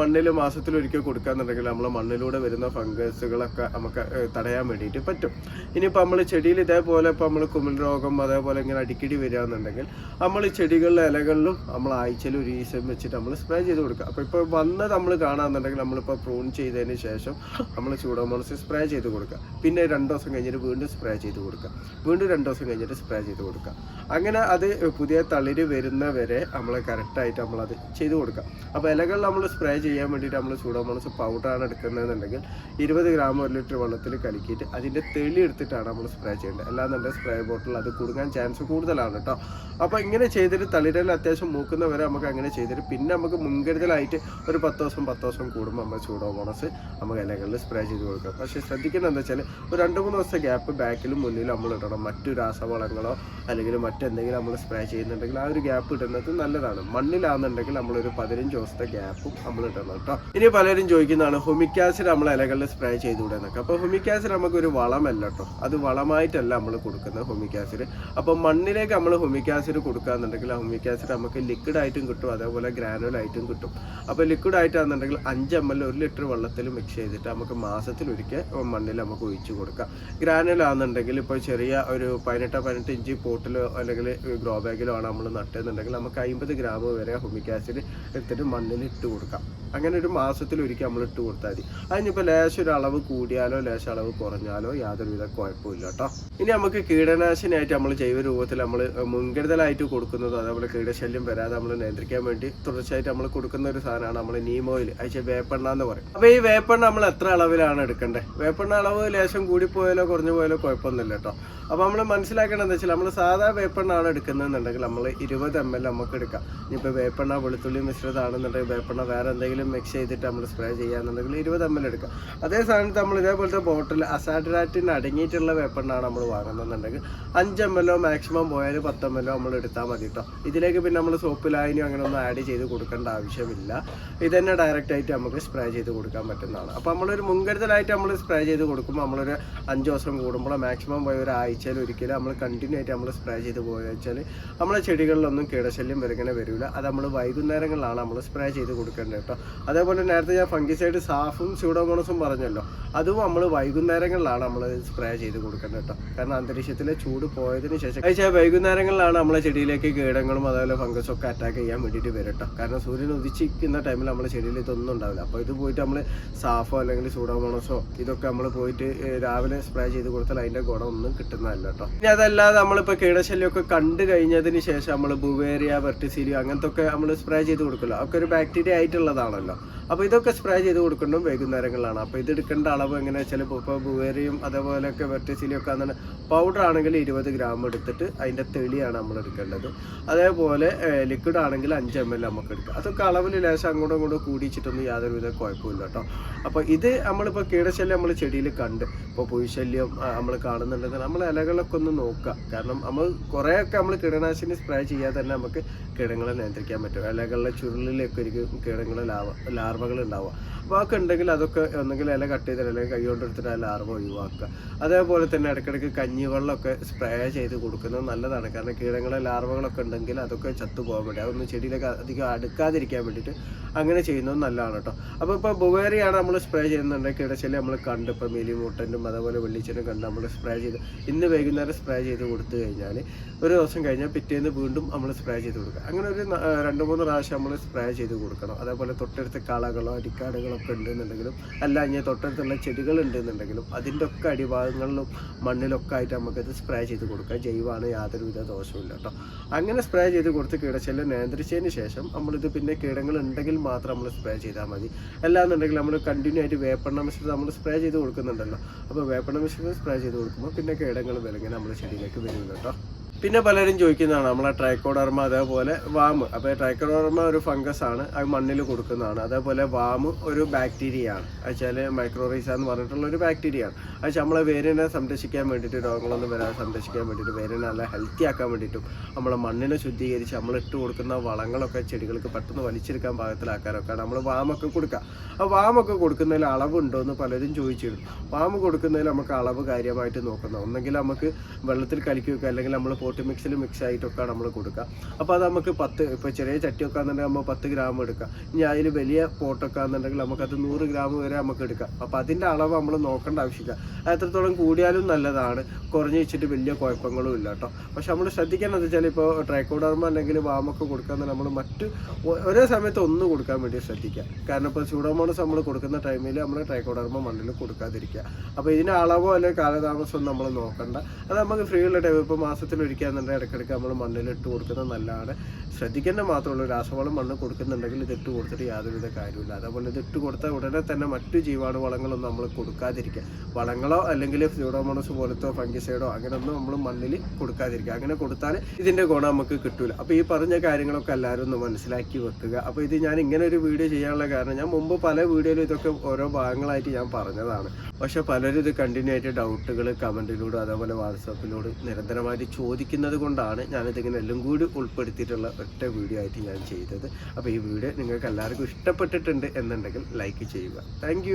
മണ്ണിൽ മാസത്തിൽ ഒരിക്കൽ കൊടുക്കാന്നുണ്ടെങ്കിൽ നമ്മൾ മണ്ണിലൂടെ വരുന്ന ഫംഗസുകളൊക്കെ നമുക്ക് തടയാൻ വേണ്ടിയിട്ട് പറ്റും. ഇനിയിപ്പോൾ നമ്മൾ ചെടിയിൽ ഇതേപോലെ ഇപ്പോൾ നമ്മൾ കുമിൾ രോഗം അതേപോലെ ഇങ്ങനെ അടിക്കടി വരികയെന്നുണ്ടെങ്കിൽ നമ്മൾ ഈ ചെടികളിലെ ഇലകളിലും നമ്മൾ ആഴ്ചയിൽ ഒരു ഈസം വെച്ചിട്ട് നമ്മൾ സ്പ്രേ ചെയ്ത് കൊടുക്കുക. അപ്പോൾ ഇപ്പോൾ വന്ന് നമ്മൾ കാണാമെന്നുണ്ടെങ്കിൽ നമ്മളിപ്പോൾ പ്രൂൺ ചെയ്തതിന് ശേഷം നമ്മൾ ചൂടോമോണസ് സ്പ്രേ ചെയ്ത് കൊടുക്കുക. പിന്നെ രണ്ട് ദിവസം കഴിഞ്ഞിട്ട് വീണ്ടും സ്പ്രേ ചെയ്ത് കൊടുക്കുക. വീണ്ടും രണ്ട് ദിവസം കഴിഞ്ഞിട്ട് സ്പ്രേ ചെയ്ത് കൊടുക്കുക. അങ്ങനെ അത് പുതിയ തളിര് വരുന്നവരെ നമ്മൾ കറക്റ്റായിട്ട് നമ്മളത് ചെയ്ത് കൊടുക്കുക. അപ്പോൾ ഇലകൾ നമ്മൾ സ്പ്രേ ചെയ്യാൻ വേണ്ടിയിട്ട് നമ്മൾ സൂഡോമോണസ് പൗഡറാണ് എടുക്കുന്നതെന്നുണ്ടെങ്കിൽ ഇരുപത് ഗ്രാം ഒരു ലിറ്റർ വെള്ളത്തിൽ കലക്കിയിട്ട് അതിന്റെ തെളി എടുത്തിട്ടാണ് നമ്മൾ സ്പ്രേ ചെയ്യേണ്ടത്. അല്ലാന്നുണ്ടെങ്കിൽ സ്പ്രേ ബോട്ടിൽ അത് കുടുങ്ങാൻ ചാൻസ് കൂടുതലാണ് കേട്ടോ. അപ്പോൾ ഇങ്ങനെ ചെയ്തിട്ട് തളിരൽ അത്യാവശ്യം മൂക്കുന്നവരെ നമുക്ക് അങ്ങനെ ചെയ്തിട്ട് പിന്നെ നമുക്ക് മുൻകരുതലായിട്ട് ഒരു പത്ത് ദിവസം പത്ത് ദിവസം കൂടുമ്പോൾ നമ്മൾ സൂഡോമോണസ് നമുക്ക് ഇലകളിൽ സ്പ്രേ ചെയ്ത് കൊടുക്കാം. പക്ഷേ ശ്രദ്ധിക്കേണ്ടത് എന്താ വെച്ചാൽ ഒരു രണ്ട് മൂന്ന് ദിവസത്തെ ഗ്യാപ്പ് ബാക്കിലും മുന്നിലും നമ്മൾ ഇടണം. മറ്റു രാസവളങ്ങളോ അല്ലെങ്കിൽ മറ്റെന്തെങ്കിലും നമ്മൾ സ്പ്രേ ചെയ്യുന്നുണ്ടെങ്കിൽ ആ ഒരു ഗ്യാപ്പ് ഇടുന്നത് നല്ലതാണ്. മണ്ണിലാണെന്നുണ്ടെങ്കിൽ നമ്മളൊരു പതിനഞ്ച് ദിവസത്തെ ഗ്യാപ്പും നമ്മൾ ഇടണം കേട്ടോ. ഇനി പലരും ചോദിക്കുന്നതാണ് ഹുമിക് നമ്മൾ ഇലകളിൽ സ്പ്രേ ചെയ്തുകൂടെ എന്നൊക്കെ. അപ്പോൾ ഹുമിക് ആസിഡ് നമുക്കൊരു വളമല്ല കേട്ടോ അത് വളമായിട്ടല്ല നമ്മൾ കൊടുക്കുന്നത് ഹുമിക് അപ്പോൾ മണ്ണിലേക്ക് നമ്മൾ ഹുമിക് ആസിഡ് കൊടുക്കുകയെന്നുണ്ടെങ്കിൽ ആ ഹുമിക് നമുക്ക് ലിക്വിഡ് ആയിട്ടും കിട്ടും അതേപോലെ ഗ്രാനുവൽ ആയിട്ടും കിട്ടും. അപ്പോൾ ലിക്വിഡ് ആയിട്ടാണെന്നുണ്ടെങ്കിൽ അഞ്ച് എം എൽ ഒരു ലിറ്റർ വെള്ളത്തിൽ മിക്സ് ചെയ്തിട്ട് നമുക്ക് മാസത്തിൽ ഒരിക്കൽ മണ്ണിൽ നമുക്ക് ഒഴിച്ചു കൊടുക്കാം. ഗ്രാനുവൽ ആണെന്നുണ്ടെങ്കിൽ ഇപ്പോൾ ചെറിയ ഒരു പതിനെട്ടോ പതിനെട്ട് ഇഞ്ച് പോട്ടിലോ അല്ലെങ്കിൽ ഗ്രോ ബാഗിലോ ആണ് നമ്മൾ നട്ടെന്നുണ്ടെങ്കിൽ നമുക്ക് അമ്പത് ഗ്രാം വരെ ഹുമിക് എടുത്തിട്ട് മണ്ണിൽ ഇട്ട് കൊടുക്കാം. അങ്ങനെ ഒരു മാസത്തിൽ ഒരിക്കൽ നമ്മൾ ഇട്ട് കൊടുത്താൽ മതി. അതിനിപ്പോൾ ലേശം ഒരു അളവ് കൂടിയാലോ ലേശം അളവ് കുറഞ്ഞാലോ യാതൊരുവിധ കുഴപ്പമില്ല കേട്ടോ. ഇനി നമുക്ക് കീടനാശിനിയായിട്ട് നമ്മൾ ജൈവ രൂപത്തിൽ നമ്മൾ മുൻകരുതലായിട്ട് കൊടുക്കുന്നത് അതേപോലെ കീടശല്യം വരാതെ നമ്മൾ നിയന്ത്രിക്കാൻ വേണ്ടി തുടർച്ചയായിട്ട് നമ്മൾ കൊടുക്കുന്ന ഒരു സാധനമാണ് നമ്മൾ നീമോയിൽ അയച്ച വേപ്പെണ്ണ എന്ന് പറയും. അപ്പോൾ ഈ വേപ്പെണ്ണ നമ്മൾ എത്ര അളവിലാണ് എടുക്കേണ്ടത്? വേപ്പെണ്ണ അളവ് ലേശം കൂടിപ്പോയാലോ കുറഞ്ഞു പോയാലോ കുഴപ്പമൊന്നുമില്ല കേട്ടോ. അപ്പോൾ നമ്മൾ മനസ്സിലാക്കേണ്ടത് എന്താ വെച്ചാൽ നമ്മൾ സാധാ വേപ്പെണ്ണാണ് എടുക്കുന്നതെന്നുണ്ടെങ്കിൽ നമ്മൾ ഇരുപത് എം എൽ നമുക്ക് എടുക്കാം. ഇനിയിപ്പോൾ വേപ്പെണ്ണ വെളുത്തുള്ളി മിശ്രിതമാണെന്നുണ്ടെങ്കിൽ വേപ്പെണ്ണ വേറെ എന്തെങ്കിലും മിക്സ് ചെയ്തിട്ട് നമ്മൾ സ്പ്രേ ചെയ്യാന്നുണ്ടെങ്കിൽ ഇരുപത് എം എൽ എടുക്കാം. അതേ സാധനത്തിൽ നമ്മൾ ഇതേപോലത്തെ ബോട്ടിൽ അസാഡ്രാറ്റിന് അടങ്ങിയിട്ടുള്ള വെപ്പണ്ണാണ് നമ്മൾ വാങ്ങുന്നുണ്ടെങ്കിൽ അഞ്ച് എം എല്ലോ മാക്സിമം പോയാൽ പത്ത് എം എല്ലോ നമ്മൾ എടുത്താൽ മതി കേട്ടോ ഇതിലേക്ക് പിന്നെ നമ്മൾ സോപ്പ് ലായനിയോ അങ്ങനെ ഒന്നും ആഡ് ചെയ്ത് കൊടുക്കേണ്ട ആവശ്യമില്ല. ഇത് തന്നെ ഡയറക്റ്റ് ആയിട്ട് നമുക്ക് സ്പ്രേ ചെയ്ത് കൊടുക്കാൻ പറ്റുന്നതാണ്. അപ്പോൾ നമ്മളൊരു മുൻകരുതലായിട്ട് നമ്മൾ സ്പ്രേ ചെയ്ത് കൊടുക്കുമ്പോൾ നമ്മളൊരു അഞ്ച് ദിവസം കൂടുമ്പോൾ മാക്സിമം പോയ ഒരു ആഴ്ചയിൽ ഒരിക്കലും നമ്മൾ കണ്ടിന്യൂ ആയിട്ട് നമ്മൾ സ്പ്രേ ചെയ്ത് പോയി വെച്ചാൽ നമ്മളെ ചെടികളിലൊന്നും കീടശല്യം വരുങ്ങനെ വരില്ല അത് നമ്മൾ വൈകുന്നേരങ്ങളിലാണ് നമ്മൾ സ്പ്രേ ചെയ്ത് കൊടുക്കേണ്ടത് കേട്ടോ അതേപോലെ നേരത്തെ ഞാൻ ഫംഗിസൈഡ് സാഫും സ്യൂഡോമോണസും പറഞ്ഞല്ലോ. അതും നമ്മൾ വൈകുന്നേരങ്ങളിലാണ് നമ്മൾ സ്പ്രേ ചെയ്ത് കൊടുക്കേണ്ടത് കേട്ടോ. കാരണം അന്തരീക്ഷത്തിലെ ചൂട് പോയതിന് ശേഷം കഴിച്ചാൽ വൈകുന്നേരങ്ങളിലാണ് നമ്മളെ ചെടിയിലേക്ക് കീടങ്ങളും അതേപോലെ ഫംഗസും ഒക്കെ അറ്റാക്ക് ചെയ്യാൻ വേണ്ടിയിട്ട് വരും കേട്ടോ. കാരണം സൂര്യൻ ഉദിച്ചിരിക്കുന്ന ടൈമിൽ നമ്മുടെ ചെടിയിൽ ഇതൊന്നും ഉണ്ടാവില്ല. അപ്പോൾ ഇത് പോയിട്ട് നമ്മൾ സാഫോ അല്ലെങ്കിൽ സൂഡോമോണസോ ഇതൊക്കെ നമ്മൾ പോയിട്ട് രാവിലെ സ്പ്രേ ചെയ്ത് കൊടുത്താൽ അതിന്റെ ഗുണം ഒന്നും കിട്ടുന്നതല്ല കേട്ടോ. ഇനി അതല്ലാതെ നമ്മളിപ്പോൾ കീടശല്യമൊക്കെ കണ്ടു കഴിഞ്ഞതിന് ശേഷം നമ്മൾ ബുവേറിയ വെർട്ടിസീരിയോ അങ്ങനത്തെ ഒക്കെ നമ്മൾ സ്പ്രേ ചെയ്ത് കൊടുക്കുമല്ലോ അതൊക്കെ ഒരു ബാക്ടീരിയ ആയിട്ടുള്ളതാണല്ലോ. അപ്പോൾ ഇതൊക്കെ സ്പ്രേ ചെയ്ത് കൊടുക്കേണ്ടതും വൈകുന്നേരങ്ങളിലാണ്. അപ്പോൾ ഇത് എടുക്കേണ്ട അളവ് എങ്ങനെ വെച്ചാൽ ഇപ്പോൾ ബുവേറിയും അതേപോലെയൊക്കെ വെർട്ടിസീലിയോ ഒക്കെ അങ്ങനെ പൗഡർ ആണെങ്കിൽ ഇരുപത് ഗ്രാം എടുത്തിട്ട് അതിന്റെ തെളിയാണ് നമ്മൾ എടുക്കേണ്ടത്. അതേപോലെ ലിക്വിഡ് ആണെങ്കിൽ അഞ്ച് എം എൽ നമുക്ക് എടുക്കാം. അതൊക്കെ അളവിൽ ലേശം അങ്ങോട്ടും ഇങ്ങോട്ടും കൂടിച്ചിട്ടൊന്നും യാതൊരുവിധ കുഴപ്പമില്ല കേട്ടോ. അപ്പോൾ ഇത് നമ്മളിപ്പോൾ കീടശല്യം നമ്മൾ ചെടിയിൽ കണ്ട് ഇപ്പോൾ പുഴുശല്യം നമ്മൾ കാണുന്നുണ്ടെങ്കിൽ നമ്മൾ ഇലകളൊക്കെ ഒന്ന് നോക്കുക. കാരണം നമ്മൾ കുറേയൊക്കെ നമ്മൾ കീടനാശിനി സ്പ്രേ ചെയ്യാതെ തന്നെ നമുക്ക് കീടങ്ങളെ നിയന്ത്രിക്കാൻ പറ്റും. ഇലകളിലെ ചുരുളിലൊക്കെ ഒരിക്കലും കീടങ്ങളെ ലാവ ലാർവകൾ ഉണ്ടാവുക അപ്പോൾ അതൊക്കെ ഉണ്ടെങ്കിൽ അതൊക്കെ ഒന്നെങ്കിൽ ഇല കട്ട് ചെയ്തിട്ട് അല്ലെങ്കിൽ കൈ കൊണ്ട് എടുത്തിട്ട് ആ ലാർവ ഒഴിവാക്കുക. അതേപോലെ തന്നെ ഇടയ്ക്കിടയ്ക്ക് കഞ്ഞിവെള്ളമൊക്കെ സ്പ്രേ ചെയ്ത് കൊടുക്കുന്നത് നല്ലതാണ്. കാരണം കീടങ്ങളെ ലാർവകളൊക്കെ ഉണ്ടെങ്കിൽ അതൊക്കെ ചത്തു പോകാൻ വേണ്ടി അതൊന്നും ചെടിയിലേക്ക് അധികം അടുക്കാതിരിക്കാൻ വേണ്ടിയിട്ട് അങ്ങനെ ചെയ്യുന്നത് നല്ലതാണ് കേട്ടോ. അപ്പോൾ ഇപ്പോൾ ബുവേറിയാണ് നമ്മൾ സ്പ്രേ ചെയ്യുന്നുണ്ടെങ്കിൽ കിടശല്യം നമ്മൾ കണ്ട് ഇപ്പോൾ മെലിമൂട്ടനും അതേപോലെ വെള്ളിച്ചനും കണ്ട് നമ്മൾ സ്പ്രേ ചെയ്ത് ഇന്ന് വൈകുന്നേരം സ്പ്രേ ചെയ്ത് കൊടുത്തു കഴിഞ്ഞാൽ ഒരു ദിവസം കഴിഞ്ഞാൽ പിറ്റേന്ന് വീണ്ടും നമ്മൾ സ്പ്രേ ചെയ്ത് കൊടുക്കുക. അങ്ങനെ ഒരു രണ്ട് മൂന്ന് പ്രാവശ്യം നമ്മൾ സ്പ്രേ ചെയ്ത് കൊടുക്കണം. അതേപോലെ തൊട്ടടുത്ത് കളകളോ അരിക്കാടുകളൊക്കെ ഉണ്ടെന്നുണ്ടെങ്കിലും അല്ല ഇനി തൊട്ടടുത്തുള്ള ചെടികൾ ഉണ്ടെന്നുണ്ടെങ്കിലും അതിന്റെ ഒക്കെ അടിഭാഗങ്ങളിലും മണ്ണിലൊക്കെ ആയിട്ട് നമുക്കത് സ്പ്രേ ചെയ്ത് കൊടുക്കുക. ജൈവമാണ് യാതൊരുവിധ ദോഷമില്ല കേട്ടോ. അങ്ങനെ സ്പ്രേ ചെയ്ത് കൊടുത്ത് കീടശല്യം നിയന്ത്രിച്ചതിന് ശേഷം നമ്മളിത് പിന്നെ കീടങ്ങൾ ഉണ്ടെങ്കിൽ മാത്രം നമ്മൾ സ്പ്രേ ചെയ്താൽ മതി. അല്ലാന്നുണ്ടെങ്കിൽ നമ്മൾ കണ്ടിന്യൂ ആയിട്ട് വേപ്പെണ്ണ മിശ്രിതം നമ്മൾ സ്പ്രേ ചെയ്ത് കൊടുക്കുന്നുണ്ടല്ലോ. അപ്പോൾ വേപ്പെണ്ണ മിശ്രിതം സ്പ്രേ ചെയ്ത് കൊടുക്കുമ്പോൾ പിന്നെ കീടങ്ങൾ വിലങ്ങനെ നമ്മുടെ ചെടിയിലേക്ക് വരുന്നുണ്ട് കേട്ടോ. പിന്നെ പലരും ചോദിക്കുന്നതാണ് നമ്മളെ ട്രൈക്കോഡർമ അതേപോലെ വാമ്. അപ്പോൾ ട്രൈക്കോഡർമ ഒരു ഫംഗസ് ആണ് അത് മണ്ണിൽ കൊടുക്കുന്നതാണ്. അതേപോലെ വാമ് ഒരു ബാക്ടീരിയ ആണ് വെച്ചാൽ മൈക്രോറൈസ എന്ന് പറഞ്ഞിട്ടുള്ള ഒരു ബാക്ടീരിയ ആണ് അത് നമ്മളെ വേരിനെ സംരക്ഷിക്കാൻ വേണ്ടിയിട്ട് രോഗങ്ങളൊന്നും വരാതെ സംരക്ഷിക്കാൻ വേണ്ടിയിട്ട് വേരിനെ നല്ല ഹെൽത്തി ആക്കാൻ വേണ്ടിയിട്ടും നമ്മളെ മണ്ണിനെ ശുദ്ധീകരിച്ച് നമ്മൾ ഇട്ട് കൊടുക്കുന്ന വളങ്ങളൊക്കെ ചെടികൾക്ക് പെട്ടെന്ന് വലിച്ചെടുക്കാൻ പാകത്തിലാക്കാനൊക്കെ നമ്മൾ വാമൊക്കെ കൊടുക്കുക ആ വാമൊക്കെ കൊടുക്കുന്നതിൽ അളവുണ്ടോ എന്ന് പലരും ചോദിച്ചിരുന്നു. വാമ് കൊടുക്കുന്നതിൽ നമുക്ക് അളവ് കാര്യമായിട്ട് നോക്കുന്നത് ഒന്നെങ്കിൽ നമുക്ക് വെള്ളത്തിൽ കലിക്കുകയൊക്കെ അല്ലെങ്കിൽ നമ്മൾ പോട്ട് മിക്സിൽ മിക്സ് ആയിട്ടൊക്കെ നമ്മൾ കൊടുക്കുക. അപ്പോൾ അത് നമുക്ക് പത്ത് ഇപ്പോൾ ചെറിയ ചട്ടിയൊക്കെ ആണെന്നുണ്ടെങ്കിൽ നമ്മൾ പത്ത് ഗ്രാം എടുക്കുക. ഇനി അതിൽ വലിയ പോട്ടൊക്കെ ആണെന്നുണ്ടെങ്കിൽ നമുക്കത് നൂറ് ഗ്രാം വരെ നമുക്ക് എടുക്കാം. അപ്പോൾ അതിന്റെ അളവ് നമ്മൾ നോക്കേണ്ട ആവശ്യമില്ല. എത്രത്തോളം കൂടിയാലും നല്ലതാണ്. കുറഞ്ഞു വെച്ചിട്ട് വലിയ കുഴപ്പങ്ങളും ഇല്ല കേട്ടോ. പക്ഷെ നമ്മൾ ശ്രദ്ധിക്കേണ്ടത് വെച്ചാൽ ഇപ്പോൾ ട്രൈക്കോഡർമ അല്ലെങ്കിൽ വാമൊക്കെ കൊടുക്കാൻ നമ്മൾ മറ്റ് ഒരേ സമയത്ത് ഒന്ന് കൊടുക്കാൻ വേണ്ടി ശ്രദ്ധിക്കുക. കാരണം ഇപ്പോൾ സ്യൂഡോമോണസ് നമ്മൾ കൊടുക്കുന്ന ടൈമിൽ നമ്മൾ ട്രൈക്കോഡർമ മണ്ണിൽ കൊടുക്കാതിരിക്കുക. അപ്പോൾ ഇതിന്റെ അളവോ അല്ലെങ്കിൽ കാലതാമസമോ നമ്മൾ നോക്കണ്ട. അത് നമുക്ക് ഫ്രീ ഉള്ള ടൈം ഇപ്പോൾ മാസത്തിൽ ഒരിക്കൽ പിടിക്കാന്നുണ്ടെങ്കിൽ ഇടയ്ക്കിടയ്ക്ക് നമ്മൾ മണ്ണിൽ ഇട്ട് കൊടുക്കുന്നത് നല്ലതാണ്. ശ്രദ്ധിക്കേണ്ട മാത്രമുള്ളൂ രാസവളം മണ്ണ് കൊടുക്കുന്നുണ്ടെങ്കിൽ ഇത് ഇട്ട് കൊടുത്തിട്ട് യാതൊരുവിധ കാര്യമില്ല അതേപോലെ ഇത് ഇട്ട് കൊടുത്താൽ ഉടനെ തന്നെ മറ്റു ജീവാണു വളങ്ങളൊന്നും നമ്മൾ കൊടുക്കാതിരിക്കുക. വളങ്ങളോ അല്ലെങ്കിൽ ഫ്യൂഡോമോണസ് പോലത്തോ ഫംഗിസൈഡോ അങ്ങനെയൊന്നും നമ്മൾ മണ്ണിൽ കൊടുക്കാതിരിക്കുക. അങ്ങനെ കൊടുത്താൽ ഇതിന്റെ ഗുണം നമുക്ക് കിട്ടില്ല അപ്പോൾ ഈ പറഞ്ഞ കാര്യങ്ങളൊക്കെ എല്ലാവരും ഒന്ന് മനസ്സിലാക്കി വെക്കുക. അപ്പോൾ ഇത് ഞാൻ ഇങ്ങനെ ഒരു വീഡിയോ ചെയ്യാനുള്ള കാരണം ഞാൻ മുമ്പ് പല വീഡിയോയിലും ഇതൊക്കെ ഓരോ ഭാഗങ്ങളായിട്ട് ഞാൻ പറഞ്ഞതാണ്. പക്ഷേ പലരും ഇത് കണ്ടിന്യൂ ആയിട്ട് ഡൗട്ടുകൾ കമന്റിലൂടെ അതേപോലെ വാട്സാപ്പിലൂടെ നിരന്തരമായിട്ട് ചോദിക്കുന്നത് കൊണ്ടാണ് ഞാനിതിങ്ങനെ എല്ലാം കൂടി ഉൾപ്പെടുത്തിയിട്ടുള്ള ഒറ്റ വീഡിയോ ആയിട്ട് ഞാൻ ചെയ്തത്. അപ്പോൾ ഈ വീഡിയോ നിങ്ങൾക്ക് എല്ലാവർക്കും ഇഷ്ടപ്പെട്ടിട്ടുണ്ട് എന്നുണ്ടെങ്കിൽ ലൈക്ക് ചെയ്യുക. താങ്ക്